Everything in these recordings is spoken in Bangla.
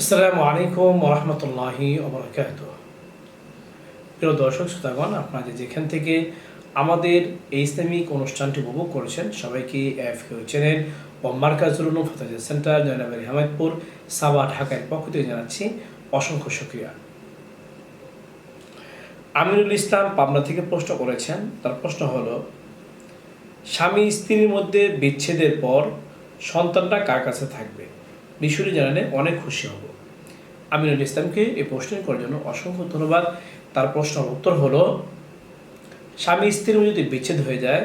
আসসালামু আলাইকুম রহমতুল্লাহি ওবরাকাত প্রিয় দর্শক, শ্রোতাগণ, আপনারা যে যেখান থেকে আমাদের এই ইসলামিক অনুষ্ঠানটি উপভোগ করেছেন, সবাইকে এফ কিউ চ্যানেল ও মার্কাজুল ফতাজ সেন্টার, জয়নাবাড়ি হামাদপুর, সাবা ঢাকার পক্ষ থেকে জানাচ্ছি অসংখ্য শুক্রিয়া। আমিনুল ইসলাম পাবনা থেকে প্রশ্ন করেছেন, তার প্রশ্ন হলো, স্বামী স্ত্রীর মধ্যে বিচ্ছেদের পর সন্তানটা কার কাছে থাকবে? বিষয়টি জানালে অনেক খুশি হব। আমিনুল ইসলামকে এই প্রশ্ন করার জন্য অসংখ্য ধন্যবাদ। তার প্রশ্নের উত্তর হলো, স্বামী স্ত্রীর যদি বিচ্ছেদ হয়ে যায়,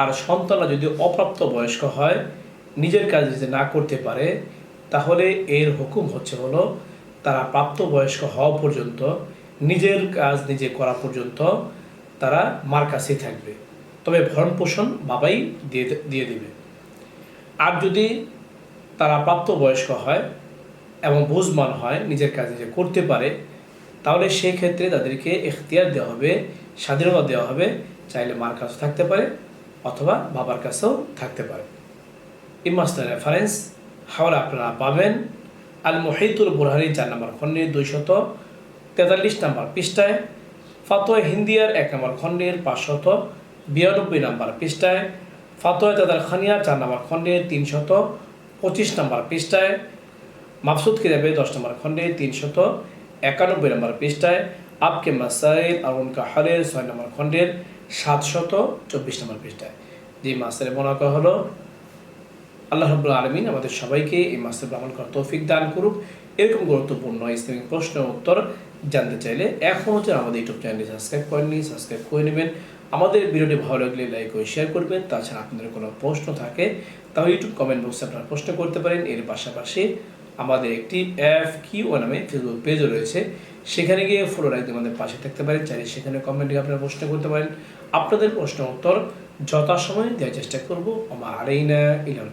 আর সন্তানরা যদি অপ্রাপ্ত বয়স্ক হয়, নিজের কাজ যদি না করতে পারে, তাহলে এর হুকুম হচ্ছে হলো, তারা প্রাপ্ত বয়স্ক হওয়া পর্যন্ত, নিজের কাজ নিজে করা পর্যন্ত তারা মার কাছেই থাকবে। তবে ভরণ পোষণ বাবাই দিয়ে দিয়ে দেবে। আর যদি তারা প্রাপ্তবয়স্ক হয় এবং বুঝমান হয়, নিজের কাজ নিজে করতে পারে, তাহলে সেই ক্ষেত্রে তাদেরকে এখতিয়ার দেওয়া হবে, স্বাধীনতা দেওয়া হবে, চাইলে মার কাছে থাকতে পারে অথবা বাবার কাছেও থাকতে পারে। ইমাস্টার রেফারেন্স হাওড়া আপনারা পাবেন আল মহিতুল বুরহানি চার নম্বর খণ্ডের দুইশত তেতাল্লিশ নম্বর পৃষ্ঠায়, ফাতোয়া হিন্দিয়ার এক নম্বর খণ্ডের পাঁচশত বিরানব্বই নম্বর পৃষ্ঠায়, ফাতোয়া তাদার খানিয়া চার নম্বর খণ্ডের তিনশত পঁচিশ নম্বর পৃষ্ঠায় মাকসুদ কিতাবে দশ নম্বর খণ্ডে, তিনশত একানব্বই নম্বর পৃষ্ঠায় আপকে মাসাইল আর উনকা হারের ছয় নম্বর খণ্ডের, সাতশত চব্বিশ নম্বর পৃষ্ঠায়। যে মাসের মনে করা হলো, আল্লাহ রব্বুল আলমিন আমাদের সবাইকে এই মাসের ভ্রমণ করার তৌফিক দান করুক। এরকম গুরুত্বপূর্ণ ইসলামিক প্রশ্ন উত্তর জানতে চাইলে এখন হচ্ছে আমাদের ইউটিউব চ্যানেলটি সাবস্ক্রাইব করেননি, সাবস্ক্রাইব করে নেবেন। আমাদের ভিডিওটি ভালো লাগলে লাইক ও শেয়ার করবেন। তাছাড়া আপনাদের কোনো প্রশ্ন থাকে, তাও ইউটিউব কমেন্ট বক্সে আপনারা প্রশ্ন করতে পারেন। এর পাশাপাশি আমাদের একটি অ্যাপ কিউ নামে ফেসবুক পেজও রয়েছে। সেখানে গিয়ে ফলো রাখতে আমাদের পাশে থাকতে পারেন। চাইলে সেখানে কমেন্টে আপনারা প্রশ্ন করতে পারেন। আপনাদের প্রশ্ন উত্তর যথাসময়ে দেওয়ার চেষ্টা করব। আমার আরেই না, ইলাল